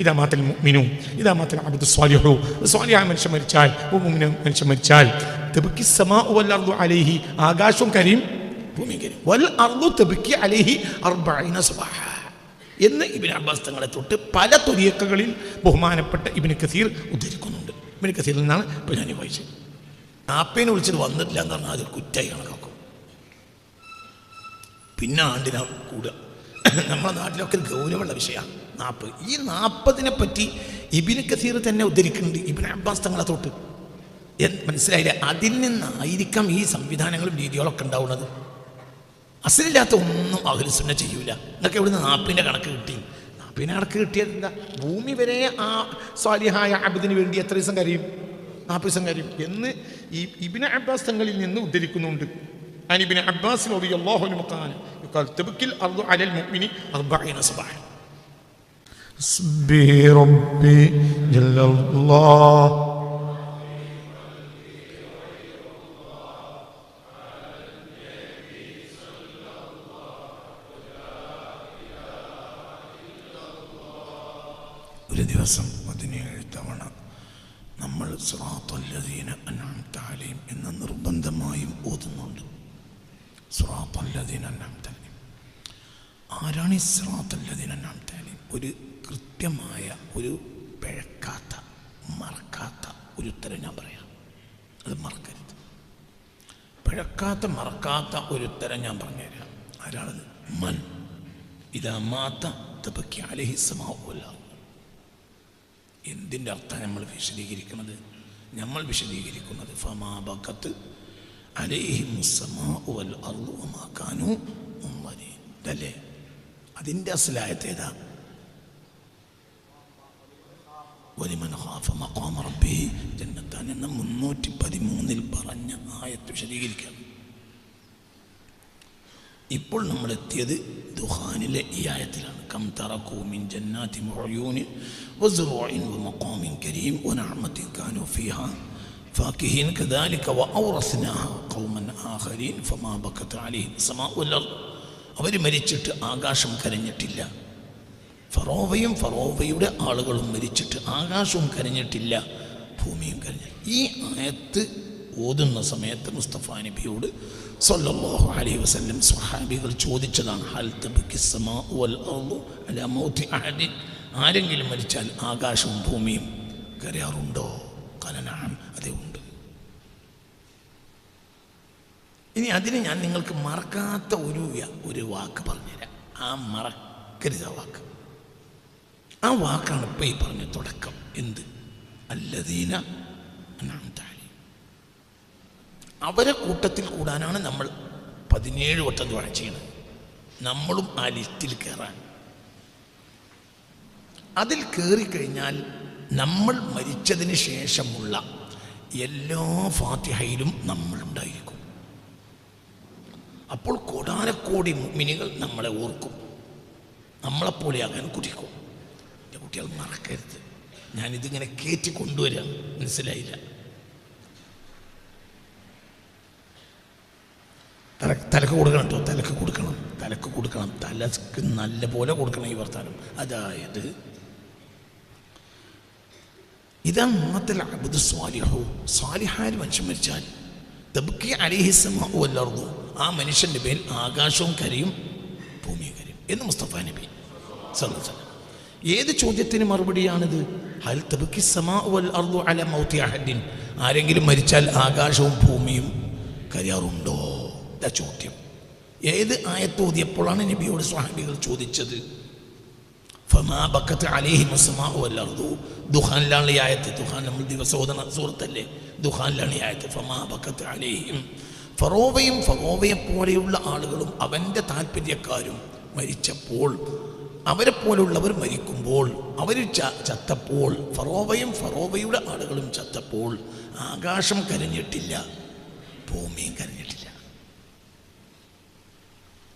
ഇതാ മാത്രം മിനു ഇതാ മാത്രം അബ്ദു സ്വാലിഹു. സ്വാലിഹായ മനുഷ്യൻ മരിച്ചാൽ മനുഷ്യൻ മരിച്ചാൽ തെബുക്കി സമാ അലൈഹി ആകാശവും കരയും ഭൂമിയും കരയും വൽ അർദു തെബുക്കി അലൈഹി അർബഈന സബാഹ. എന്ന് ഇബിൻ അബ്ബാസ് തങ്ങളെ തൊട്ട് പല തൊലിയക്കകളിൽ ബഹുമാനപ്പെട്ട ഇബിന് കസീർ ഉദ്ധരിക്കുന്നുണ്ട്. ഇബിന് കസീറിൽ നിന്നാണ് ഇപ്പോൾ ഞാൻ വായിച്ചത്. നാപ്പേനെ വിളിച്ചത് വന്നിട്ടില്ല എന്ന് പറഞ്ഞാൽ അതൊരു കുറ്റായി കണക്കാക്കും. പിന്നെ ആണ്ടിനാ കൂടുക നമ്മളെ നാട്ടിലൊക്കെ ഗൗരവമുള്ള വിഷയമാണ്. നാപ്പ് ഈ നാൽപ്പതിനെ പറ്റി ഇബിന് കസീർ തന്നെ ഉദ്ധരിക്കുന്നുണ്ട്. ഇബിൻ അബ്ബാസ് തങ്ങളെ തൊട്ട്. മനസ്സിലായില്ല? അതിൽ നിന്നായിരിക്കാം ഈ സംവിധാനങ്ങളും രീതികളൊക്കെ ഉണ്ടാവുന്നത്. അസലില്ലാത്ത ഒന്നും അഹുലിസുന്നെ ചെയ്യൂല. എന്നൊക്കെ ഇവിടുന്ന് നാപ്പിന്റെ കണക്ക് കിട്ടി? നാപ്പിന്റെ കണക്ക് കിട്ടിയത് എന്താ? ഭൂമി വരെ ആ സ്വാലിഹായ അബിദിന് വേണ്ടി എത്ര ദിവസം കരയും? നാൽപ്പത് ദിവസം കരയും. എന്ന് ഈ ഇബിന് അബ്ബാസ് തങ്ങളിൽ നിന്ന് ഉദ്ധരിക്കുന്നുണ്ട്. അനിബിന് അബ്ബാസ് അള്ളാഹു മുഖാൻ അർദു അലൽ മുഅ്മിനി അർബഅീന സബഹ് حسبي ربي جل الله ഒരു ദിവസം പതിനേഴ് തവണ നമ്മൾ സുറാത്തല്ലദീന അനാംതാലയും എന്ന നിർബന്ധമായും ഓതുന്നുണ്ട് സുറാത്തല്ലദീന അനാംതാലയും ആരാണ് ഈ സുറാത്തല്ലദീന അനാംതാലയും ഒരു കൃത്യമായ ഒരു പിഴക്കാത്ത മറക്കാത്ത ഒരു ഉത്തരം ഞാൻ പറയാം. അത് മറക്കരുത്. പിഴക്കാത്ത മറക്കാത്ത ഒരു ഉത്തരം ഞാൻ പറഞ്ഞുതരാം. ആരാണത്? മൻ. ഇതാ മാത്ത അലഹിസമാവല്ല എന്തിന്റെ അർത്ഥം നമ്മൾ വിശദീകരിക്കുന്നത്? നമ്മൾ വിശദീകരിക്കുന്നത് ഫമാബക്കത്ത് അലേഹിമുസമാനു ഇതല്ലേ? അതിന്റെ അസലായത്തേതാ വലിമൻ ഹാഫ മഖാമ റബ്ബി ജന്നത്താൻ എന്ന മുന്നൂറ്റി പതിമൂന്നിൽ പറഞ്ഞ ആയത്ത് വിശദീകരിക്കണം ഇപ്പോൾ നമ്മൾ എത്തിയത് ദുഹാനിലെ ഈ ആയത്തിലാണ്. കം തറക്കൂമിൻ ജന്നാത്തി മുഴയൂന് വസുറോയിൻ മക്കോമിൻ കരീം ഒനാമത്തി കാനു ഫിഹ ഫാക്കിഹീൻ കദാലിക വ ഔറസ്നാഹ കൗമൻ ആഹരീൻ ഫമാ ബക്കത്ത് അലിഹിൻ സമാ ഉലർ അവർ മരിച്ചിട്ട് ആകാശം കരഞ്ഞിട്ടില്ല. ഫറോവയും ഫറോവയുടെ ആളുകളും മരിച്ചിട്ട് ആകാശവും കരഞ്ഞിട്ടില്ല ഭൂമിയും കരഞ്ഞ. ഈ ആയത്ത് ഓതുന്ന സമയത്ത് മുസ്തഫ നബിയോട് സല്ലല്ലാഹു അലൈഹി വസല്ലം സ്വഹാബികൾ ചോദിച്ചതാണ് ഹൽ ആരെങ്കിലും മരിച്ചാൽ ആകാശവും ഭൂമിയും കരയാറുണ്ടോ? കലനാം അതേ ഉണ്ട്. ഇനി അതിന് ഞാൻ നിങ്ങൾക്ക് മറക്കാത്ത ഒരു ഒരു വാക്ക് പറഞ്ഞുതരാം. ആ മറക്കരുത് ആ വാക്ക്. ആ വാക്കാണ് ഇപ്പം ഈ പറഞ്ഞ തുടക്കം. എന്ത്? അല്ലദീന. അവരെ കൂട്ടത്തിൽ കൂടാനാണ് നമ്മൾ പതിനേഴ് വട്ടം ദ്വാര ചെയ്യുന്നത് നമ്മളും ആ ലിസ്റ്റിൽ കയറാൻ അതിൽ കയറിക്കഴിഞ്ഞാൽ നമ്മൾ മരിച്ചതിന് ശേഷമുള്ള എല്ലാ ഫാത്തിഹയിലും നമ്മളുണ്ടായിരിക്കും. അപ്പോൾ കോടാനക്കോടി മിനികൾ നമ്മളെ ഓർക്കും. നമ്മളെപ്പോലെയാകാൻ കുടിക്കും കുട്ടികൾ മറക്കരുത്. ഞാനിതിങ്ങനെ കയറ്റി കൊണ്ടുവരാം. മനസ്സിലായില്ല. തല തലക്ക് കൊടുക്കണം കേട്ടോ തലക്ക് കൊടുക്കണം. തലക്ക് കൊടുക്കണം. തലക്ക് നല്ല പോലെ കൊടുക്കണം ഈ വർത്താനം. അതായത് ഇതാണ് മാത്രൽ അബുദ് സ്വാലിഹു. സ്വാലിഹായ മനുഷ്യൻ മരിച്ചാൽ തബുക്കി ആ മനുഷ്യന്റെ പേരിൽ ആകാശവും കരയും ഭൂമിയും കരയും. എന്ന് മുസ്തഫ നബി. വസല്ലം. ഏത് ചോദ്യത്തിന് മറുപടിയാണിത്? ആരെങ്കിലും മരിച്ചാൽ ആകാശവും ഭൂമിയും കരയാറുണ്ടോ? ഇതാ ചോദ്യം. ഏത് ആയത്തോതിയപ്പോഴാണ് നബിയോട് സ്വാഹിബികൾ ചോദിച്ചത്? ദുഹാനിലാണ് ഈ ഫമാ ഫറോവയും ഫറോവയെ പോലെയുള്ള ആളുകളും അവന്റെ താല്പര്യക്കാരും മരിച്ചപ്പോൾ അവരെ പോലുള്ളവർ മരിക്കുമ്പോൾ അവർ ചത്തപ്പോൾ ഫറോവയും ഫറോവയുടെ ആളുകളും ചത്തപ്പോൾ ആകാശം കരഞ്ഞിട്ടില്ല ഭൂമിയും കരഞ്ഞിട്ടില്ല.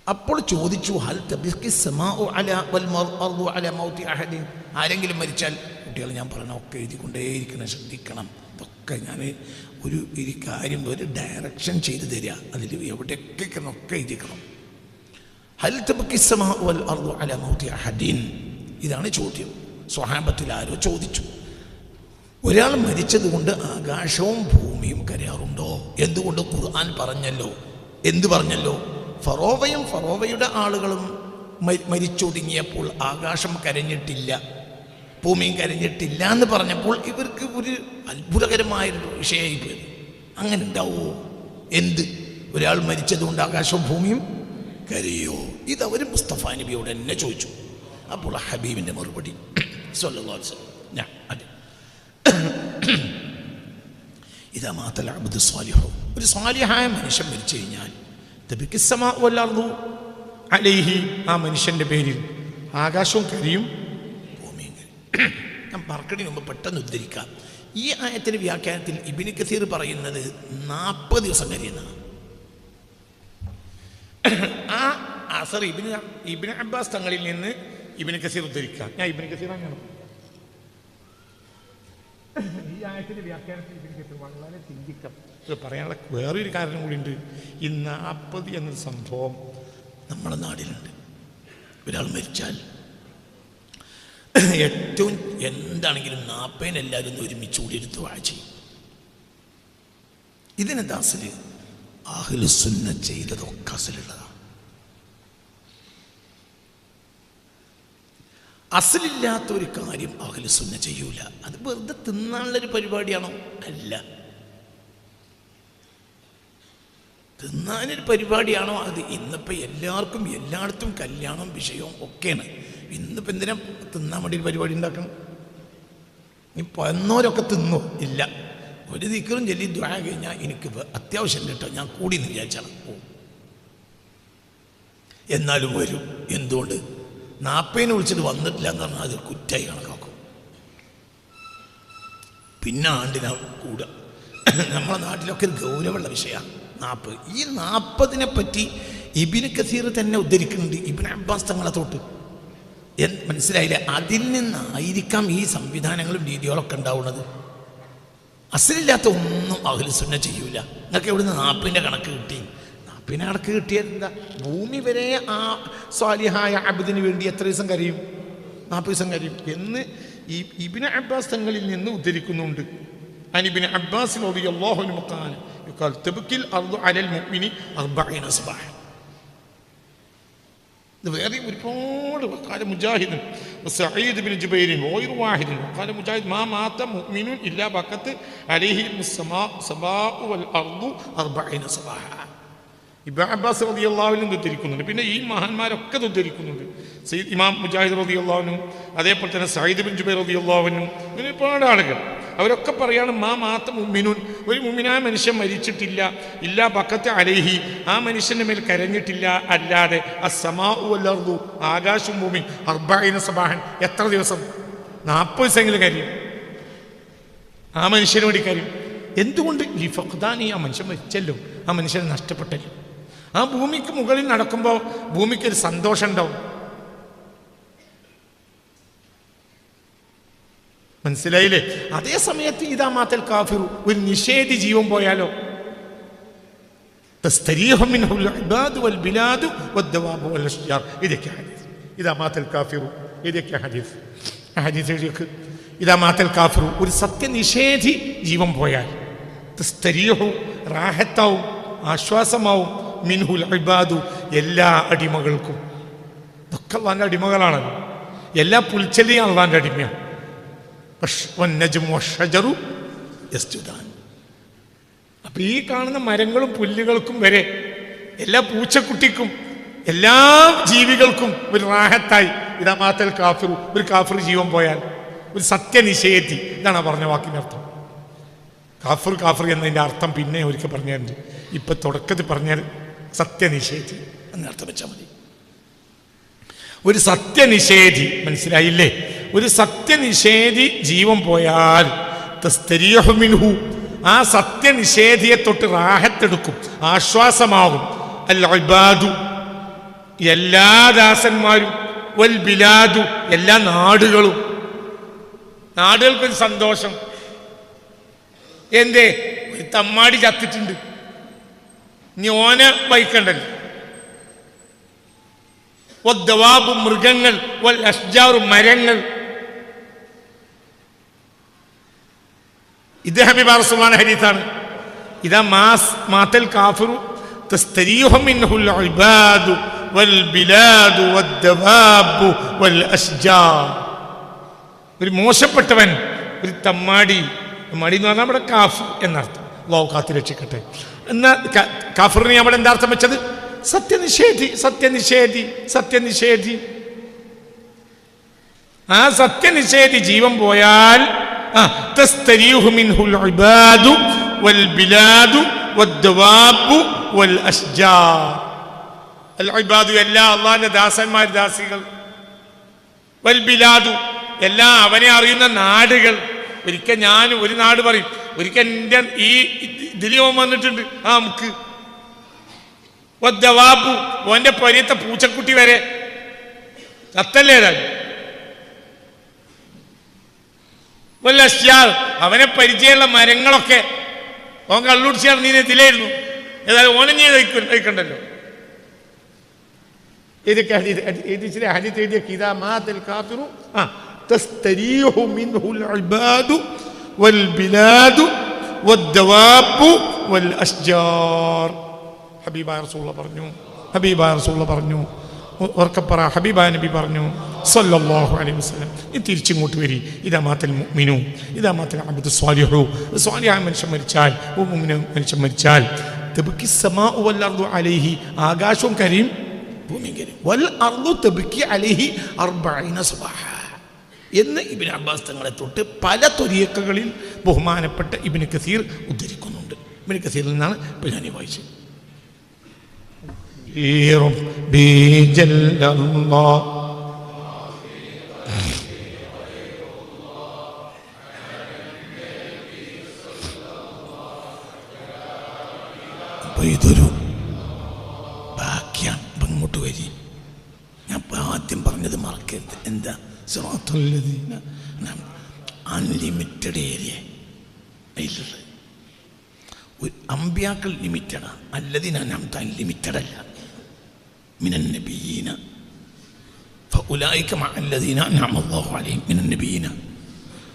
അപ്പോൾ ചോദിച്ചു ഹൽ ആരെങ്കിലും മരിച്ചാൽ കുട്ടികൾ ഞാൻ പറഞ്ഞ ഒക്കെ എഴുതിക്കൊണ്ടേയിരിക്കണം ശ്രദ്ധിക്കണം. ഇതൊക്കെ ഞാൻ ഒരു ഒരു കാര്യം ഒരു ഡയറക്ഷൻ ചെയ്തു തരിക അതിൽ എവിടെയൊക്കെ ഒക്കെ എഴുതിക്കണം ഹൽ തബിസ്കി സമാഉ വൽ അർദു അല മൗതി അഹദിൻ ഇതാണ് ചോദ്യം. സ്വഹാബത്തിൽ ആരോ ചോദിച്ചു. ഒരാൾ മരിച്ചതുകൊണ്ട് ആകാശവും ഭൂമിയും കരയാറുണ്ടോ? എന്തുകൊണ്ട് ഖുർആൻ പറഞ്ഞല്ലോ? എന്തു പറഞ്ഞല്ലോ? ഫറോവയും ഫറോവയുടെ ആളുകളും മരി- മരിച്ചൊടുങ്ങിയപ്പോൾ ആകാശം കരഞ്ഞിട്ടില്ല. ഭൂമിയും കരഞ്ഞിട്ടില്ല എന്ന് പറഞ്ഞപ്പോൾ ഇവർക്ക് ഒരു അത്ഭുതകരമായൊരു വിഷയമായി പോയി അങ്ങനെ ഉണ്ടാവുമോ എന്ത്? ഒരാൾ മരിച്ചതുകൊണ്ട് ആകാശവും ഭൂമിയും കരയോ? ഇതവർ മുസ്തഫ നബിയോട് എന്നെ ചോദിച്ചു. അപ്പോൾ ഹബീബിന്റെ മറുപടി ഇതാ മാത്രല്ല അബ്ദു സ്വാലിഹോ. ഒരു സ്വാലിഹായ മനുഷ്യൻ മരിച്ചു കഴിഞ്ഞാൽ വല്ലാർന്നു അലൈഹി ആ മനുഷ്യന്റെ പേരിൽ ആകാശവും കരിയും ഭൂമിയും കരിയും. ഞാൻ മറക്കടിന് മുമ്പ് പെട്ടെന്ന് ഉദ്ധരിക്കാം. ഈ ആയത്തിന്റെ വ്യാഖ്യാനത്തിൽ ഇബിനി കസീർ പറയുന്നത് നാൽപ്പത് ദിവസം കഴിയുന്നതാണ് ആ അസർ ഇബിന് ഇബിന് അബ്ബാസ് തങ്ങളിൽ നിന്ന് ഇബിന് കസീർ ഉദ്ധരിക്കാം. ഞാൻ ഇബിന് കസീർ അങ്ങനെയാണ് ഈ ആയത്തിന്റെ വ്യാഖ്യാനത്തിൽ ഇബിന് കസീർ വളരെ ചിന്തിക്കാം. ഇത് പറയാനുള്ള വേറൊരു കാരണം കൂടിയുണ്ട്. ഈ നാൽപ്പത് എന്നൊരു സംഭവം നമ്മുടെ നാടിലുണ്ട്. ഒരാൾ മരിച്ചാൽ ഏറ്റവും എന്താണെങ്കിലും ഒന്ന് ഒരുമിച്ച് കൂടിയെടുത്ത് വാഴ്ച ചെയ്യും. ഇതിനെന്താ അസൽ? ആഹ്ലുസുന്ന ചെയ്തതൊക്കെ അസലുള്ളതാണ്. അസലില്ലാത്ത ഒരു കാര്യം അഹ്ലുസുന്ന ചെയ്യൂല. അത് വെറുതെ തിന്നാനുള്ളൊരു പരിപാടിയാണോ? അല്ല. തിന്നാനൊരു പരിപാടിയാണോ? അത് ഇന്നിപ്പോൾ എല്ലാവർക്കും എല്ലായിടത്തും കല്യാണം വിഷയവും ഒക്കെയാണ്. ഇന്നിപ്പോൾ എന്തിനാ തിന്നാൻ വേണ്ടി ഒരു പരിപാടി ഉണ്ടാക്കണം? നീ പന്നോരൊക്കെ തിന്നോ? ഇല്ല. ഒരു ദിക്കറും ചൊല്ലി ദ്വാ കഴിഞ്ഞാൽ എനിക്ക് അത്യാവശ്യം കേട്ടോ. ഞാൻ കൂടി എന്ന് വിചാരിച്ചാണ്. പോകും എന്നാലും വരും. എന്തുകൊണ്ട്? നാപ്പേനെ വിളിച്ചിട്ട് വന്നിട്ടില്ല എന്ന് പറഞ്ഞാൽ അത് കുറ്റായി കണക്കാക്കും. പിന്നെ ആണ്ടിനാ കൂടുക നമ്മളെ നാട്ടിലൊക്കെ ഒരു ഗൗരവമുള്ള വിഷയമാണ് നാൽപ്പത് ഈ നാൽപ്പതിനെ പറ്റി ഇബിന് കസീർ തന്നെ ഉദ്ധരിക്കുന്നുണ്ട്. ഇബിൻ അബ്ബാസ് തങ്ങളെ തൊട്ട്. മനസ്സിലായില്ലേ? അതിൽ നിന്നായിരിക്കാം ഈ സംവിധാനങ്ങളും രീതികളൊക്കെ ഉണ്ടാവുന്നത്. അസലില്ലാത്ത ഒന്നും അഹ്ലുസുന്ന ചെയ്യൂല. നിങ്ങൾക്ക് എവിടുന്ന് നാപ്പിന്റെ കണക്ക് കിട്ടി? നാപ്പിന്റെ കണക്ക് കിട്ടിയത് എന്താ? ഭൂമി വരെ ആ സ്വാലിഹായ അബിദിന് വേണ്ടി എത്ര ദിവസം കരയും? നാൽപ്പത് ദിവസം കരയും. എന്ന് ഈ ഇബിന് അബ്ബാസ് തങ്ങളിൽ നിന്ന് ഉദ്ധരിക്കുന്നുണ്ട്. അനിബിന് അബ്ബാസിനോട് ഖാല യുഖാൽ തബ്കിൽ അർദു അലൽ മുഅ്മിനി അർബഈന സബാഹ ഇത് വേറെ ഒരുപാട് വക്കാല മുജാഹിദൻ സഈദ് ബിൻ ജുബൈരിൻ ഓയിർ വാഹിദിൻ വക്കാല മുജാഹിദ് മാ മാത്ത മുഅ്മിനുൻ ഇല്ലാ ബക്കത്ത് അലൈഹി മുസ്സമാ സബാഉ വൽ അർദു അർബഈന സബാഹ. ഇബ്നു അബ്ബാസ് റളിയല്ലാഹുവിനും ഉദ്ധരിക്കുന്നുണ്ട് പിന്നെ ഈ മഹാന്മാരൊക്കെ ഉദ്ധരിക്കുന്നുണ്ട് സയ്യിദ് ഇമാം മുജാഹിദ് റളിയല്ലാഹുവിനും അതേപോലെ തന്നെ സയ്യിദ് ബിൻ ജുബൈർ റളിയല്ലാഹുവിനും ഇങ്ങനെ ഒരുപാട് ആളുകൾ. അവരൊക്കെ പറയാണ് മാ മാത്ത മുമ്മിനുൻ. ഒരു മുമ്മിനായ മനുഷ്യൻ മരിച്ചിട്ടില്ല. ഇല്ല പക്കത്തെ അലേഹി. ആ മനുഷ്യന്റെ മേൽ കരഞ്ഞിട്ടില്ല. അല്ലാതെ അസമാ വല്ലർദു. ആകാശവും ഭൂമി. അർബായിന സബാഹൻ. എത്ര ദിവസം? നാൽപ്പത് ദിവസമെങ്കിലും കരയും. ആ മനുഷ്യന് വേണ്ടി കരയും. എന്തുകൊണ്ട്? ഈ ഫഖ്ദാനി ആ മനുഷ്യൻ മരിച്ചല്ലോ. ആ മനുഷ്യനെ നഷ്ടപ്പെട്ടല്ലോ. ആ ഭൂമിക്ക് മുകളിൽ നടക്കുമ്പോൾ ഭൂമിക്കൊരു സന്തോഷം ഉണ്ടാവും മനസ്സിലായില്ലേ? അതേ സമയത്ത് ഇതാ മാത്തൽ കാഫിറു ഒരു നിഷേധി ജീവൻ പോയാലോ? ഹദീസ്. ഹദീസ്. ഹദീസ് ഒരു സത്യനിഷേധി ജീവൻ പോയാൽ റാഹത്താവും ആശ്വാസമാവും. മിൻഹുൽ അബാദു എല്ലാ അടിമകൾക്കും. ഇതൊക്കെ അള്ളാന്റെ അടിമകളാണല്ലോ. എല്ലാ പുൽച്ചെല്ലിയും അള്ളാന്റെ അടിമയാണ്. അപ്പൊ ഈ കാണുന്ന മരങ്ങളും പുല്ലുകൾക്കും വരെ എല്ലാ പൂച്ചക്കുട്ടിക്കും എല്ലാ ജീവികൾക്കും ഒരു റാഹത്തായി. ഇതാ മാത്തൽ കാഫിറു ഒരു കാഫിർ ജീവൻ പോയാൽ ഒരു സത്യനിഷേധി. ഇതാണ് പറഞ്ഞ വാക്കിന്റെ അർത്ഥം. കാഫിർ കാഫിർ എന്നതിന്റെ അർത്ഥം പിന്നെ ഒരിക്കൽ പറഞ്ഞിട്ടുണ്ട് ഇപ്പൊ തുടക്കത്തിൽ പറഞ്ഞാൽ സത്യനിഷേധി എന്നർത്ഥം വെച്ചാൽ മതി. ഒരു സത്യനിഷേധി മനസ്സിലായില്ലേ? ഒരു സത്യനിഷേധി ജീവൻ പോയാൽ മിൻഹു ആ സത്യനിഷേധിയെ തൊട്ട് റാഹത്തെടുക്കും ആശ്വാസമാകും. ഇബാദു എല്ലാ ദാസന്മാരും വൽ ബിലാദു എല്ലാ നാടുകളും. നാടുകൾക്കൊരു സന്തോഷം. എന്തേ? ഒരു തമ്മാടി ചത്തിട്ടുണ്ട്. ഇനി ഓനെ വഹിക്കണ്ടല്ലോ. മൃഗങ്ങൾ വൽ അഷ്ജാറു മരങ്ങൾ ഇത് ഹബീബ റസൂലാണ് ഹരീത്താണ് ഇതാ മാസ് മാത്തൽ കാഫിറു تستريح منه العباد والبلاد والدواب والأشجار ഒരു മോശപ്പെട്ടവൻ ഒരു തമ്മാടി തമ്മാടി എന്ന് പറഞ്ഞാൽ നമ്മുടെ കാഫ് എന്നർത്ഥം ലോക കാത്തി രക്ഷിക്കട്ടെ എന്നാ ക- കാഫിറിനെ അവിടെ എന്താ അർത്ഥം വെച്ചത് സത്യനിഷേധി സത്യനിഷേധി സത്യനിഷേധി ആ സത്യനിഷേധി ജീവൻ പോയാൽ ഇബാദു എല്ലാ ദാസന്മാർ ദാസികൾ. വൽ ബിലാദു എല്ലാ അവനെ അറിയുന്ന നാടുകൾ. ഒരിക്കൽ ഞാൻ ഒരു നാട് പറയും ഒരിക്കൽ എന്റെ ഈ ഇതിലും വന്നിട്ടുണ്ട് ആ നമുക്ക് ഓന്റെ പൊരിയത്തെ പൂച്ചക്കുട്ടി വരെ. കത്തല്ലേ ഏതായാലും വല്ല അഷ്യാൽ അവനെ പരിചയമുള്ള മരങ്ങളൊക്കെ ഓൻ കള്ളുടിച്ച് നീ ഇതിലായിരുന്നു ഏതായാലും ഓനെ നീ കഴിക്കണ്ടല്ലോ പറഞ്ഞു ഹബീബായ പറഞ്ഞു ഉറക്കപ്പറ ഹബീബായ നബി പറഞ്ഞു സല്ലല്ലാഹു അലൈഹി വസല്ലം. നീ തിരിച്ചിങ്ങോട്ട് വരി. ഇതാ മാത്തൽ മിനു ഇതാ മാത്തൽ അബ്ദു സ്വാലിഹു. സ്വാലിഹായ മനുഷ്യൻ മരിച്ചാൽ മനുഷ്യൻ മരിച്ചാൽ അലൈഹി ആകാശവും കരയും ഭൂമിയും കരയും. വൽ അർദു അലൈഹി എന്ന് ഇബിൻ അബ്ബാസ് തങ്ങളെ തൊട്ട് പല തൊരിയക്കകളിൽ ബഹുമാനപ്പെട്ട ഇബിന് കസീർ ഉദ്ധരിക്കുന്നുണ്ട്. ഇബിന് കസീറിൽ നിന്നാണ് ഇപ്പോൾ ഞാൻ വായിച്ചത്. ഇതൊരു ബാക്കിയാണ് പെങ്ങോട്ട് വരി. ഞാൻ ആദ്യം പറഞ്ഞത് മറക്കരുത്. എന്താ? സ്രോത്തുള്ളതിന് അൺലിമിറ്റഡ് ഏരിയ. അതിലുള്ളത് ഒരു അമ്പ്യാക്കൾ ലിമിറ്റഡാണ് അല്ലതിന് അനംത അൺലിമിറ്റഡ് അല്ല മിനൻ നബീന. അല്ലാഹു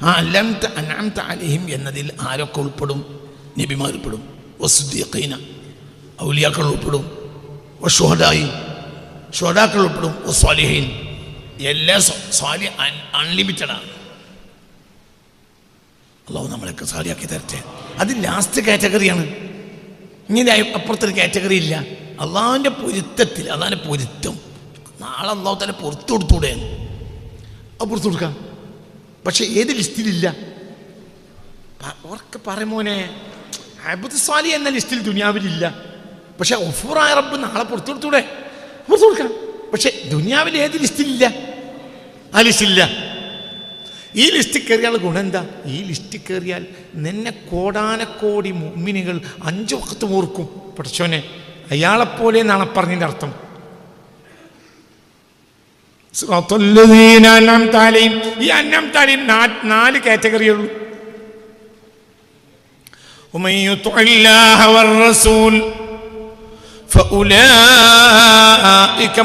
ആ അൻഅംത അലൈഹിം എന്നതിൽ ആരൊക്കെ ഉൾപ്പെടും? നബിമാർ ഉൾപ്പെടും. ഔലിയാക്കൾ ഉൾപ്പെടും ഷുഹദായി ഷുഹദാക്കൾ ഉൾപ്പെടും സ്വാലിഹീൻ എല്ലാ സ്വാലി ആണ്. അള്ളാഹു നമ്മളൊക്കെ സാലിയാക്കി തരട്ടെ. അത് ലാസ്റ്റ് കാറ്റഗറിയാണ് ഇങ്ങനെ അപ്പുറത്തൊരു കാറ്റഗറി ഇല്ല. അള്ളാഹുവിന്റെ പൊരുത്തത്തിൽ അതാണ് പൊരുത്തം. നാളെ അള്ളാഹു തന്നെ പുറത്തു കൊടുത്തൂടെ അത് പുറത്തു കൊടുക്കാം. പക്ഷെ ഏത് ലിസ്റ്റിലില്ല ഓർക്ക് പറയുമോനെ സ്വാലി എന്ന ലിസ്റ്റിൽ ദുനിയാവിലില്ല. പക്ഷെ ഒഫൂറായ റബ്ബ് നാളെ പുറത്തു കൊടുത്തൂടെ? പുറത്തു കൊടുക്കണം. പക്ഷെ ദുനിയാവിൽ ഏത് ലിസ്റ്റിലില്ല ആ ലിസ്റ്റില്ല ഈ ലിസ്റ്റിൽ കയറിയാൽ ഗുണം എന്താ? ഈ ലിസ്റ്റിൽ കയറിയാൽ നിന്നെ കോടാനക്കോടി മുമ്മിനികൾ അഞ്ചു വക്കത്ത് മൂർക്കും. പഠിച്ചോനെ അയാളെപ്പോലെ നാളെ പറഞ്ഞതിന്റെ അർത്ഥം. അന്നം ഈ നാല് കാറ്റഗറിയുള്ളൂ ഉമയ്യു റസൂൽ فأولئك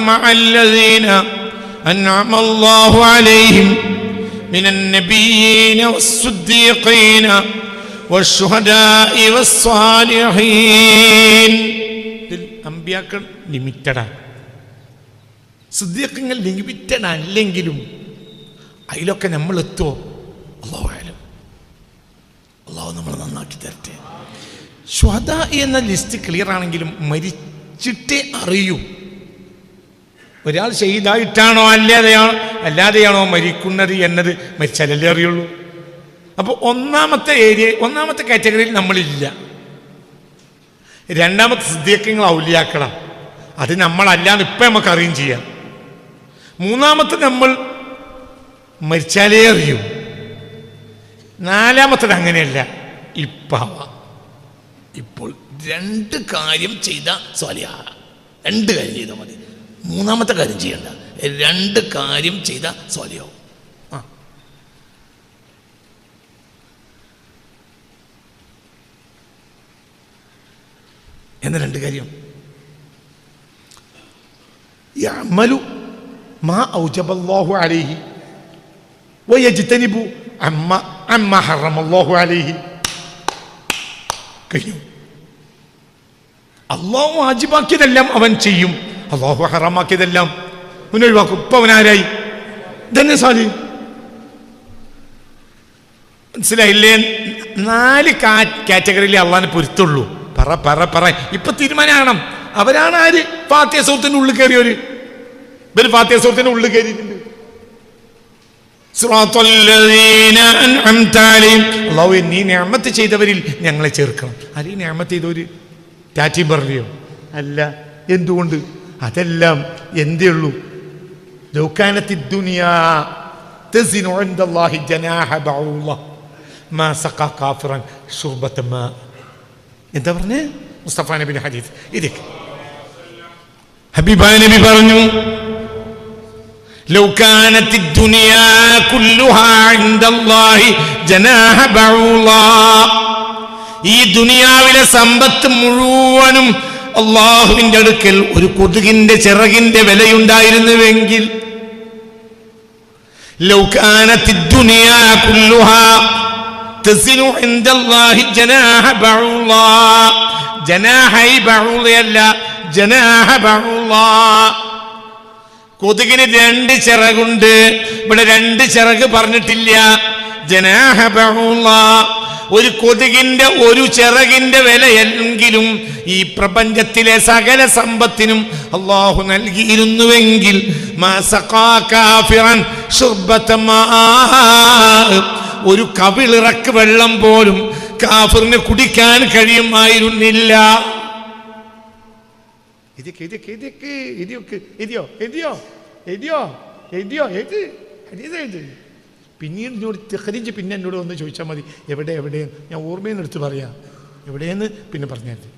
مع الذين أنعم الله عليهم من النبيين والصديقين والشهداء والصالحين ഇതിൽ അമ്പിയാക്കൾ ലിമിറ്റഡാണ് സിദ്ദീഖങ്ങൾ ലിമിറ്റഡ് അല്ലെങ്കിലും അതിലൊക്കെ നമ്മൾ എത്തുമോ അള്ളാഹു ആയാലും അള്ളാഹു നമ്മൾ നന്നാക്കി തരട്ടെ ശ്വത എന്ന ലിസ്റ്റ് ക്ലിയർ ആണെങ്കിലും മരിച്ചിട്ടേ അറിയൂ. ഒരാൾ ഷെയ്ദായിട്ടാണോ അല്ലാതെയാണോ അല്ലാതെയാണോ മരിക്കുന്നത് എന്നത് മരിച്ചാലല്ലേ അറിയുള്ളൂ. അപ്പോൾ ഒന്നാമത്തെ ഏരിയ ഒന്നാമത്തെ കാറ്റഗറിയിൽ നമ്മളില്ല. രണ്ടാമത്തെ സിദ്ധിയക്കങ്ങൾ ഔലിയാക്കണം. അത് നമ്മളല്ലാന്ന് ഇപ്പം നമുക്ക് അറിയും ചെയ്യാം. മൂന്നാമത്തെ നമ്മൾ മരിച്ചാലേ അറിയൂ. നാലാമത്തത് അങ്ങനെയല്ല. ഇപ്പാവ ഇപ്പോൾ രണ്ട് കാര്യം ചെയ്ത സ്വാലിഹ. രണ്ട് കാര്യം ചെയ്താൽ മതി. മൂന്നാമത്തെ കാര്യം ചെയ്യണ്ട. രണ്ട് കാര്യം ചെയ്ത സ്വാലിയാവും എന്ന രണ്ട് കാര്യം. യഅമലു മാ ഔജബല്ലാഹു അലൈഹി ഹറമല്ലാഹു അലൈഹി. കഴിഞ്ഞു. അള്ളാഹു വാജിബാക്കിയതെല്ലാം അവൻ ചെയ്യും. അള്ളാഹു ഹറാമാക്കിയതെല്ലാം. അവൻ ഇപ്പൊ അവൻ ആരായി? ഇതന്നെ സാധി മനസ്സിലായില്ലേ? നാല് കാറ്റഗറിയിലെ അള്ളാഹിനെ പൊരുത്തുള്ളൂ. പറ പറ പറ. ഇപ്പൊ തീരുമാനമാണ് അവരാണ് ആര്? ഫാത്തിയ സുഹൃത്തിന്റെ ഉള്ളിൽ കയറിയവര്. ഇവർ ഫാത്തിയ സുഹൃത്തിന്റെ ഉള്ളിൽ കയറിയിട്ടുണ്ട്. നീ ചെയ്തവരിൽ ഞങ്ങളെ ചേർക്കണം. അരീ ഞാമത്ത് ചെയ്തവര്? ടാറ്റി പറഞ്ഞോ അല്ല എന്തുകൊണ്ട് അതെല്ലാം എന്തേ ഉള്ളൂ ലൗകാനത്തി ദുനിയാ തസിനു ഇൻദല്ലാഹി ജനാഹ ബഊള മാ സഖാ കാഫിറൻ ശുർബത മാ എന്താ പറഞ്ഞേ മുസ്തഫ നബിന്റെ ഹദീസ് ഇതൊക്കെ ഹബീബായ നബി പറഞ്ഞു لو كانت الدنيا كلها عند الله جناح بعوضة ഈ ദുനിയാവിലെ സമ്പത്ത് മുഴുവനും അള്ളാഹുവിന്റെ അടുക്കൽ ഒരു കൊതുകിന്റെ ചിറകിന്റെ വിലയുണ്ടായിരുന്നുവെങ്കിൽ. കൊതുകിന് രണ്ട് ചിറകുണ്ട്. ഇവിടെ രണ്ട് ചിറക് പറഞ്ഞിട്ടില്ല. ഒരു കൊതുകിന്റെ ഒരു ചിറകിന്റെ വിലയെങ്കിലും ഈ പ്രപഞ്ചത്തിലെ സകല സമ്പത്തിനും അള്ളാഹു നൽകിയിരുന്നുവെങ്കിൽ ഒരു കവിളിറക്ക് വെള്ളം പോലും കാഫിറിന് കുടിക്കാൻ കഴിയുമായിരുന്നില്ല. ഇതൊക്കെ ഇതൊക്കെ ഇതൊക്കെ എഴുതി ഹദീസ് എഴുതി പിന്നീട് എന്നോട് തെഹരിഞ്ച് പിന്നെ എന്നോട് ഒന്ന് ചോദിച്ചാൽ മതി എവിടെ എവിടെ ഞാൻ ഓർമ്മയിൽ നിന്ന് എടുത്ത് പറയാം എവിടെയെന്ന് പിന്നെ പറഞ്ഞാൽ മതി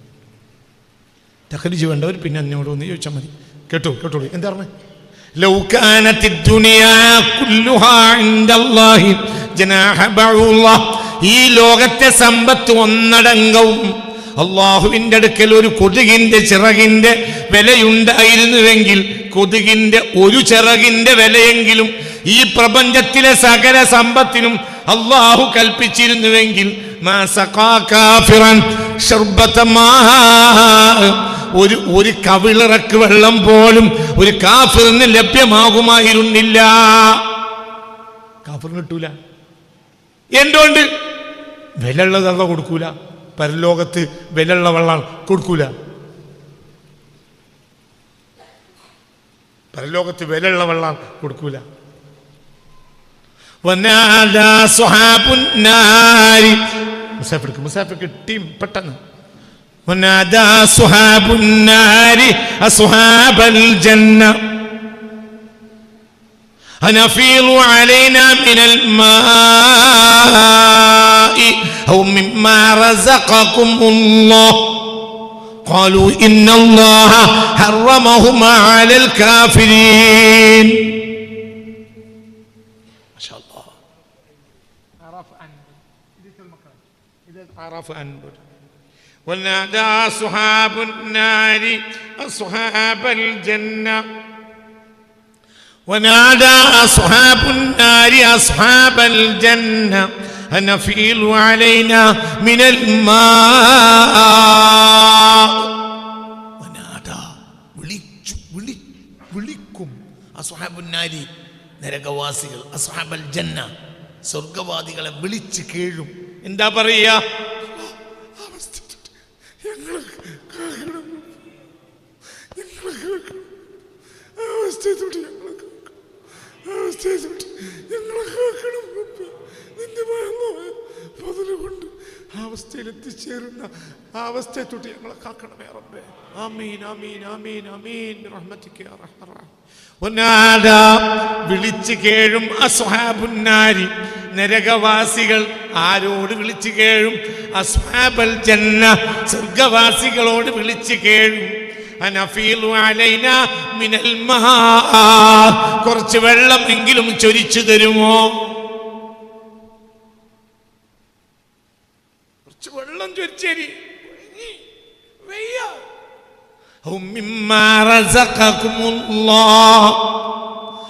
തെഹരിജ് വേണ്ടവർ പിന്നെ എന്നോട് ഒന്ന് ചോദിച്ചാൽ മതി കേട്ടോ കേട്ടോളൂ എന്താ പറഞ്ഞത് لو كانت الدنيا كلها عند الله جناح بعوضة ഈ ലോകത്തെ സമ്പത്ത് ഒന്നടങ്കവും അള്ളാഹുവിന്റെ അടുക്കൽ ഒരു കൊതുകിന്റെ ചിറകിന്റെ വിലയുണ്ടായിരുന്നുവെങ്കിൽ കൊതുകിന്റെ ഒരു ചിറകിന്റെ വിലയെങ്കിലും ഈ പ്രപഞ്ചത്തിലെ സകല സമ്പത്തിനും അള്ളാഹു കൽപ്പിച്ചിരുന്നുവെങ്കിൽ. ഒരു ഒരു കവിളിറക്ക് വെള്ളം പോലും ഒരു കാഫിറിന് ലഭ്യമാകുമായിരുന്നില്ല. കാഫിറിന് കിട്ടൂല. എന്തുകൊണ്ട്? വിലയുള്ളത് അല്ല കൊടുക്കൂല. പരലോകത്ത് വിലയുള്ള വെള്ളം കൊടുക്കൂല. പരലോകത്ത് വിലയുള്ള വെള്ളം കൊടുക്കൂല. മുസാഫിർക്ക് മുസാഫിർക്ക് ടീം പെട്ടെന്ന്. മിനൽ മാഇ أو مما رزقكم الله. قالوا إن الله حرمهما على الكافرين. ما شاء الله. عرف أن. عرف أن. ونادى أصحاب النار أصحاب الجنة. ونادى أصحاب النار أصحاب الجنة. أن أفيلوا علينا من الماء ونادى വിളിച്ചു വിളി വിളിക്കും അസ്ഹാബുന്നാരി നരകവാസികൾ അസ്ഹാബൽ ജന്ന സ്വർഗവാദികളെ വിളിച്ച് കേഴും എന്താ പറയുക അവസ്ഥയെത്തോട്ട് ഞങ്ങളെ കാക്കണം അവസ്ഥയെത്തോട്ട് ഞങ്ങളെ കാക്കണം റബ്ബേ. നിന്റെ മഹത്വമായ പതിൽ കൊണ്ട് അവസ്ഥയിൽ എത്തിച്ചേരുന്ന ആ അവസ്ഥയെത്തോട്ട് ഞങ്ങളെ കാക്കണമേ റബ്ബേ. ആമീൻ ആമീൻ ആമീൻ ആമീൻ. റഹ്മത്തിക്ക് വനാദാ വിളിച്ചു കേഴും അസ്ഹാബുന്നാരി. നരകവാസികൾ ആരോട് വിളിച്ചു കേഴും? അസ്ഹാബൽ ജന്ന സ്വർഗവാസികളോട് വിളിച്ചു കേഴും? മിനൽ കുറച്ച് വെള്ളമെങ്കിലും ചൊരിച്ചു തരുമോ?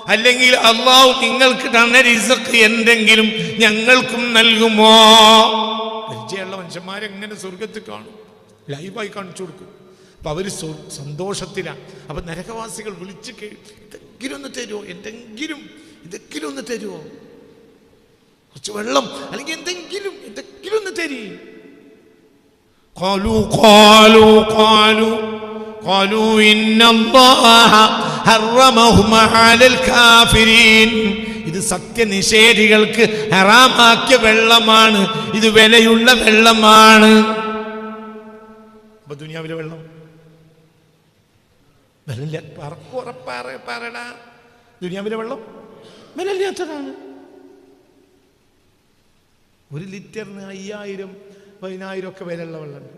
അല്ലെങ്കിൽ അള്ളാഹു നിങ്ങൾക്ക് തന്ന റിസക്ക് എന്തെങ്കിലും ഞങ്ങൾക്കും നൽകുമോ പരിചയമുള്ള മനുഷ്യന്മാരെ എങ്ങനെ സ്വർഗത്തിൽ കാണും ലൈവായി കാണിച്ചു കൊടുക്കും അപ്പൊ അവര് സ്വ- സന്തോഷത്തിലാണ് അപ്പൊ നരകവാസികൾ വിളിച്ച് കേ എന്തെങ്കിലും ഒന്ന് തരുമോ എന്തെങ്കിലും എന്തെങ്കിലും ഒന്ന് തരുമോ കുറച്ച് വെള്ളം അല്ലെങ്കിൽ എന്തെങ്കിലും എന്തെങ്കിലും ഒന്ന് തരീ قالوا قالوا قالوا قالوا إن الله حرمهما على الكافرين ഇത് സത്യനിഷേധികൾക്ക് ഹറാമാക്കിയ വെള്ളമാണ് ഇത് വിലയുള്ള വെള്ളമാണ് അപ്പൊ ദുനിയാവിലെ വെള്ളം വിലയില്ല പറക്കുറപ്പാറ പറടാ ദുനിയാവിലെ വെള്ളം വിലയില്ലാത്തതാണ് ഒരു ലിറ്ററിന് അയ്യായിരം പതിനായിരം ഒക്കെ വിലയുള്ള വെള്ളമുണ്ട്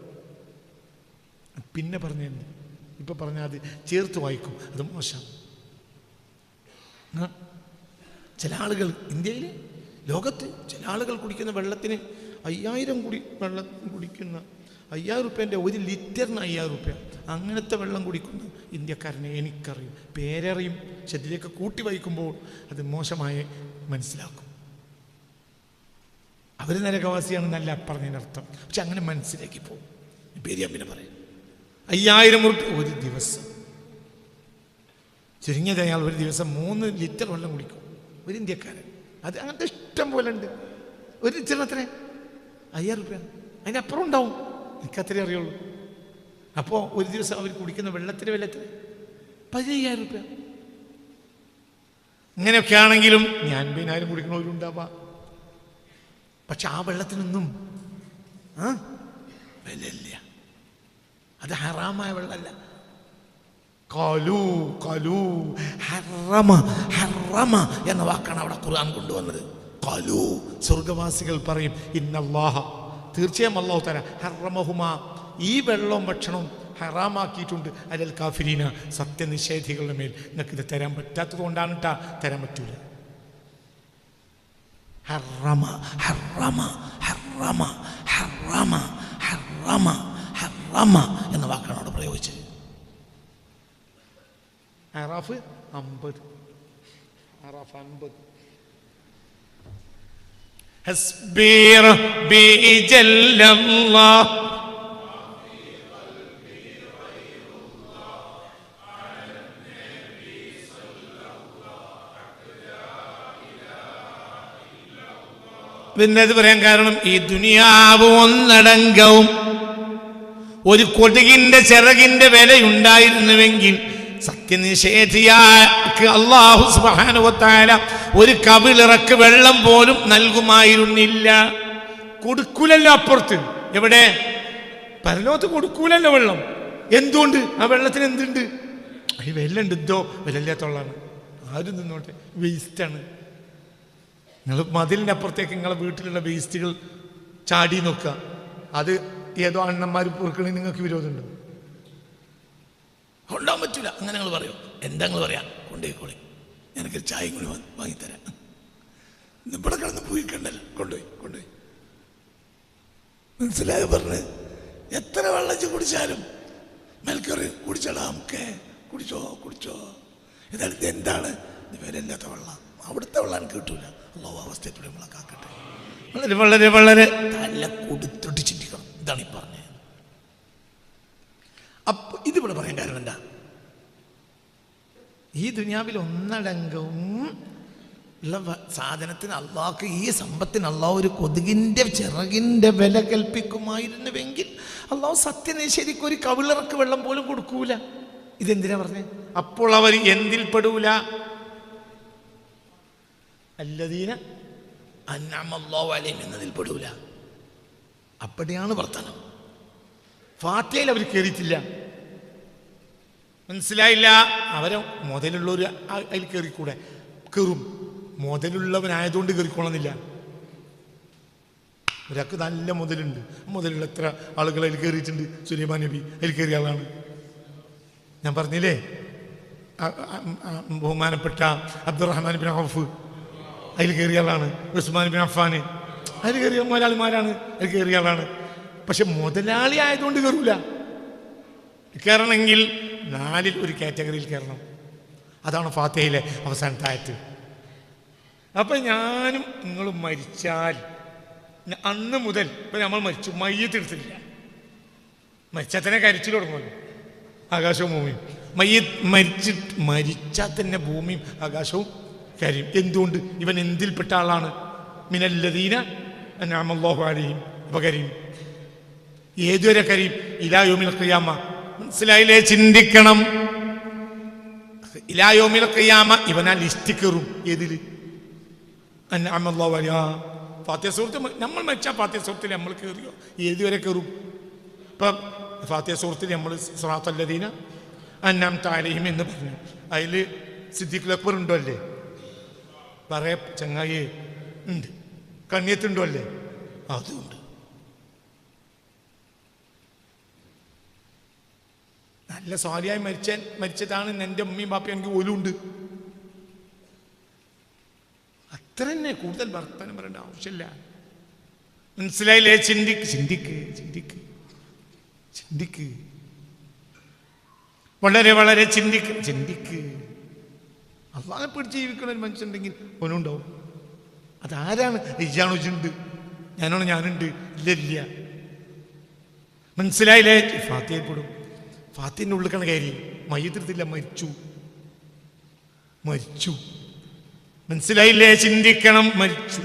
പിന്നെ പറഞ്ഞു ഇപ്പൊ പറഞ്ഞാൽ അത് ചേർത്ത് വായിക്കും. അത് മോശമാണ്. ചില ആളുകൾ ഇന്ത്യയിൽ ലോകത്ത് ചില ആളുകൾ കുടിക്കുന്ന വെള്ളത്തിന് അയ്യായിരം കുടി വെള്ളം കുടിക്കുന്ന അയ്യായിരം റുപ്യന്റെ ഒരു ലിറ്ററിന് അയ്യായിരം റുപ്യ. അങ്ങനത്തെ വെള്ളം കുടിക്കുന്ന ഇന്ത്യക്കാരനെ എനിക്കറിയും. പേരറിയും. ശരീരമൊക്കെ കൂട്ടി വയ്ക്കുമ്പോൾ അത് മോശമായി മനസ്സിലാക്കും. അവർ നരകവാസിയാണെന്നല്ല നല്ല അർത്ഥം പക്ഷെ അങ്ങനെ മനസ്സിലാക്കി പോകും. പേര് അമ്മിനെ പിന്നെ പറയാം. അയ്യായിരം റുപ്യ ഒരു ദിവസം. ചുരുങ്ങിയത് അയാൾ ഒരു ദിവസം മൂന്ന് ലിറ്റർ വെള്ളം കുടിക്കും. ഒരു ഇന്ത്യക്കാരൻ. അത് അങ്ങനത്തെ ഇഷ്ടം പോലെ ഉണ്ട്. ഒരു ലിറ്ററിന് എത്ര? അയ്യായിരം റുപ്യ. അതിനപ്പുറം ഉണ്ടാവും. എനിക്കത്രേ അറിയുള്ളൂ. അപ്പോൾ ഒരു ദിവസം അവർ കുടിക്കുന്ന വെള്ളത്തിന് വില എത്ര? പതിനയ്യായിരം റുപ്യ. ഇങ്ങനെയൊക്കെ ആണെങ്കിലും ഞാൻ പതിനായിരം കുടിക്കണവരുണ്ടാവാം പക്ഷെ ആ വെള്ളത്തിനൊന്നും ആ വിലയില്ല. അത് ഹറാമായ വെള്ളമല്ല. കലു കലു ഹറമ ഹറമ എന്ന വാക്കാണ് അവിടെ ഖുർആൻ കൊണ്ടുവന്നത്. കലു സ്വർഗവാസികൾ പറയും ഇന്നല്ലാഹ. തീർച്ചയായും അള്ളാഹു തല ഹറമഹുമ. ഈ വെള്ളവും ഭക്ഷണവും ഹറാമാക്കിയിട്ടുണ്ട് അലൽ കാഫിരീന. സത്യനിഷേധികളുടെ മേൽ. നിങ്ങൾക്ക് ഇത് തരാൻ പറ്റാത്തത് കൊണ്ടാണ് കേട്ടാ തരാൻ പറ്റൂല. ഹറമ ഹറമ ഹറമ ഹറമ ഹറമ ഹറമ. എന്ന വാക്കാണ് അവിടെ പ്രയോഗിച്ചത് അറാഫ് അമ്പത് അറാഫ് അമ്പത് حسبي ربي جل الله പിന്നെ ഇത് പറയാൻ കാരണം ഈ ദുനിയാവ് ഒന്നടങ്കവും ഒരു കൊതുകിന്റെ ചിറകിന്റെ വിലയുണ്ടായിരുന്നുവെങ്കിൽ സത്യനിഷേധിയാക്ക് അള്ളാഹു സുബാനുവത്താര ഒരു കവിളിറക്ക് വെള്ളം പോലും നൽകുമായിരുന്നില്ല. കൊടുക്കൂലല്ലോ അപ്പുറത്ത്. എവിടെ? പരലോകത്ത് കൊടുക്കൂലല്ലോ വെള്ളം. എന്തുകൊണ്ട്? ആ വെള്ളത്തിന് എന്തുണ്ട്? ഈ വെല്ലം ഉണ്ട് ഇതോ ആരും നിന്നോട്ടെ വേസ്റ്റാണ് നിങ്ങൾ മതിലിന്റെ അപ്പുറത്തേക്ക് നിങ്ങളെ വീട്ടിലുള്ള വേസ്റ്റുകൾ ചാടി നോക്കുക. അത് ഏതോ അണ്ണന്മാർ പൊറുക്കണേ നിങ്ങൾക്ക് വിരോധമുണ്ടോ. കൊണ്ടാൻ പറ്റൂല. അങ്ങനെ നിങ്ങൾ പറയോ. എന്താ നിങ്ങൾ പറയാ? കൊണ്ടുപോയിക്കോളി. എനിക്ക് ചായയും കൂടി വാങ്ങിത്തരാം. ഇവിടെ കിടന്ന് പോയിക്കണ്ടല്ലോ കൊണ്ടുപോയി കൊണ്ടുപോയി. മനസ്സിലായ പറഞ്ഞ് എത്ര വെള്ളം കുടിച്ചാലും മെൽക്കറി കുടിച്ചടാ നമുക്ക് കുടിച്ചോ കുടിച്ചോ. ഇതെടുത്ത് എന്താണ്? ഇവരില്ലാത്ത വെള്ളം. അവിടുത്തെ വെള്ളം എനിക്ക് കിട്ടൂല. അല്ലോ അവസ്ഥയത്തോടെ നമ്മളെ കാക്കട്ടെ. വളരെ വളരെ വളരെ തല ചിന്തിക്കണം ഇതാണ് ഈ പറഞ്ഞത്. അപ്പൊ ഇതിവിടെ പറയാൻ കാരണം എന്താ? ഈ ദുനിയാവിൽ ഒന്നടങ്കവും ഉള്ള സാധനത്തിന് അള്ളാഹ്ക്ക് ഈ സമ്പത്തിന് അള്ളാഹ് ഒരു കൊതുകിന്റെ ചിറകിന്റെ വില കൽപ്പിക്കുമായിരുന്നുവെങ്കിൽ അള്ളാഹ് സത്യനിഷേധിക്ക് ഒരു കവിളിറക്ക് വെള്ളം പോലും കൊടുക്കൂല. ഇതെന്തിനാ പറഞ്ഞത് അപ്പോൾ അവർ എന്തിൽ പെടൂല? അല്ലതീന അന്നാമല്ലാഹു അലൈഹിം എന്നതിൽ പെടൂല. അപ്പടിയാണ് വർത്തനം. ഫാറ്റയിൽ അവർ കയറിയിട്ടില്ല മനസ്സിലായില്ല? അവരെ മുതലുള്ളവർ അതിൽ കയറിക്കൂടെ കയറും മുതലുള്ളവനായതുകൊണ്ട് കയറിക്കൊള്ളുന്നില്ല ഒരാൾക്ക് നല്ല മുതലുണ്ട്. മുതലുള്ള എത്ര ആളുകൾ അതിൽ കയറിയിട്ടുണ്ട് സുലൈമാൻ നബി അതിൽ കയറിയ ആളാണ്. ഞാൻ പറഞ്ഞില്ലേ? ബഹുമാനപ്പെട്ട അബ്ദുറഹ്മാൻ ബിൻ ഔഫ് അതിൽ കയറിയ ആളാണ്. ഉസ്മാൻ ബിൻ അഫാന് അതിൽ കയറിയ മുതലാളിമാരാണ്. അതിൽ കയറിയ ആളാണ്. പക്ഷെ മുതലാളി ആയതുകൊണ്ട് കയറൂല. കയറണമെങ്കിൽ നാലിൽ ഒരു കാറ്റഗറിയിൽ കയറണം. അതാണ് ഫാത്തയിലെ അവസാനത്തെ ആയത്ത്. അപ്പൊ ഞാനും നിങ്ങളും മരിച്ചാൽ അന്ന് മുതൽ ഇപ്പൊ നമ്മൾ മരിച്ചു. മയ്യത്തെടുത്തില്ല മരിച്ചാൽ തന്നെ കരിച്ചു തുടങ്ങുമല്ലോ. ആകാശവും ഭൂമിയും. മയ്യ മരിച്ചിട്ട് മരിച്ചാൽ തന്നെ ഭൂമിയും ആകാശവും കരയും. എന്തുകൊണ്ട്? ഇവൻ എന്തിൽപ്പെട്ട ആളാണ്? മിനല്ലദീന അപ്പൊ കരയും ഏതുവരെ കരീം? ഇലായോമിൽ ഖിയാമ. മനസ്സിലായില്ലേ? ചിന്തിക്കണം. ഇലായോമിൽ ഖിയാമ. ഇവനാ ലിസ്റ്റ് കയറും. ഏതിൽ? അന്നാമല്ലാഹു ഫാത്തിയ സുഹൃത്ത് നമ്മൾ മരിച്ചാൽ ഫാത്തിയ സുഹൃത്തിൽ നമ്മൾ കയറിയോ? ഏതുവരെ കയറും? ഇപ്പം ഫാത്തിയ സുഹൃത്തിൽ നമ്മൾ സ്രാത്തല്ലദീന അന്നാം താലയും എന്ന് പറഞ്ഞു. അതിൽ സിദ്ദിഖ് അക്ബർ ഉണ്ടോ അല്ലേ? പറയ ചങ്ങായി. ഉണ്ട്. കണ്ണിയത്തുണ്ടോ അല്ലേ അതുണ്ട്. നല്ല സ്വാലിയായി മരിച്ച മരിച്ചതാണ് എന്റെ ഉമ്മയും ബാപ്പയും എനിക്ക് പോലും ഉണ്ട് അത്ര തന്നെ കൂടുതൽ വർത്തനം പറയേണ്ട ആവശ്യമില്ല. മനസ്സിലായില്ലേ? ചിന്തിക്ക് ചിന്തിക്ക് ചിന്തിക്ക് ചിന്തിക്ക്. വളരെ വളരെ ചിന്തിക്ക് ചിന്തിക്ക്. അള്ളാഹെ പിടിച്ച് ജീവിക്കുന്ന ഒരു മനുഷ്യനുണ്ടെങ്കിൽ ഓനുണ്ടാവും. അതാരാണ്? ഇജാണോ ഇജുണ്ട് ഞാനാണോ ഞാനുണ്ട്. ഇല്ല ഇല്ല മനസ്സിലായില്ലേ ഫാത്തിയപ്പെടും ഫാത്തിന്റെ ഉള്ളിൽ കയറി. മയ്യത്തിരുത്തില്ല മരിച്ചു. മരിച്ചു. മനസ്സിലായില്ലേ? ചിന്തിക്കണം. മരിച്ചു.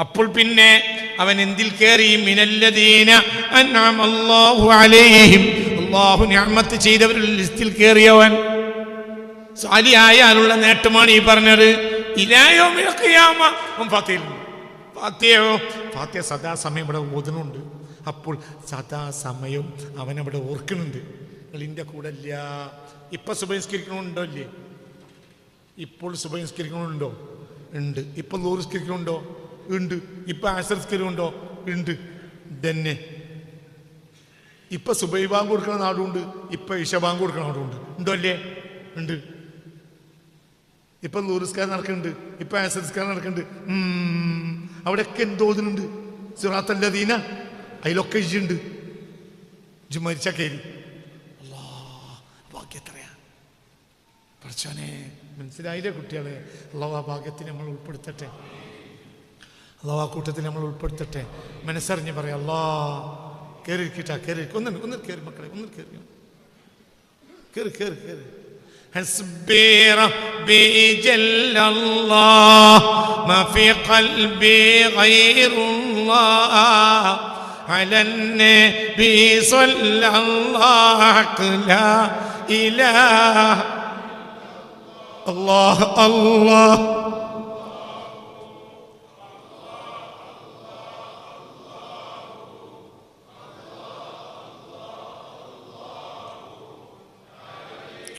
അപ്പോൾ പിന്നെ അവൻ എന്തിൽ കയറി? മിനല്ലദീന അൻഅമല്ലാഹു അലൈഹിം. അല്ലാഹു നിഅമത്ത് ചെയ്തവരുടെ ലിസ്റ്റിൽ കയറിയവൻ. സാലിയായാലുള്ള നേട്ടമാണ് ഈ പറഞ്ഞത്. ഇലായോമിൽ ഖിയാമ? ഫാത്തിയോ ഫാത്തിയ സദാസമയം ഇവിടെ ഓതുന്നുണ്ട്. അപ്പോൾ സദാസമയം അവൻ അവിടെ ഓർക്കുന്നുണ്ട്. നിങ്ങളിന്റെ കൂടെ ഇല്ല ഇപ്പൊ സുബഹിസ്കരിക്കണമുണ്ടോ ഇല്ലേ? ഇപ്പോൾ സുബഹിസ്കരിക്കണമുണ്ടോ? ഉണ്ട്. ഇപ്പൊ ലോറിസ്കരിക്കണമുണ്ടോ ഉണ്ട്. ഇപ്പൊ ആശ്രസ്കരിക്കുന്നുണ്ടോ ഉണ്ട്. തന്നെ ഇപ്പൊ സുബൈ ബാങ്ക് കൊടുക്കണ നാടുണ്ട്. ഇപ്പൊ ഇഷ ബാങ്ക് കൊടുക്കണ നാടുണ്ട്. ഉണ്ടോ അല്ലേ ഉണ്ട്. ഇപ്പൊ ലൂറിസ്കാരം നടക്കുന്നുണ്ട് ഇപ്പൊ ആസൻസ്കാരൻ നടക്കുന്നുണ്ട്. അവിടെയൊക്കെ എന്തോതിനുണ്ട് സിറാത്തല്ലദീന അതിലൊക്കെ ഇജുണ്ട് ഇജ് മരിച്ച കയറി ബാക്കി എത്രയാ? പഠിച്ചോനെ മനസ്സിലായില്ലേ കുട്ടികളെ? അള്ളാഹ് ആ ഭാഗ്യത്തിന് നമ്മൾ ഉൾപ്പെടുത്തട്ടെ. അള്ളാഹ് ആ കൂട്ടത്തിൽ നമ്മൾ ഉൾപ്പെടുത്തട്ടെ. മനസ്സറിഞ്ഞ് പറയാം അല്ലാ കയറി ഇരിക്കട്ടാ കയറി ഇരിക്ക്. ഒന്ന് ഒന്ന് കയറി മക്കളെ ഒന്ന് കയറി കയറി കയറി കയറി حسبي ربي جل الله. ما في قلبي غير الله. على النبي صلى الله لا إله الله. الله.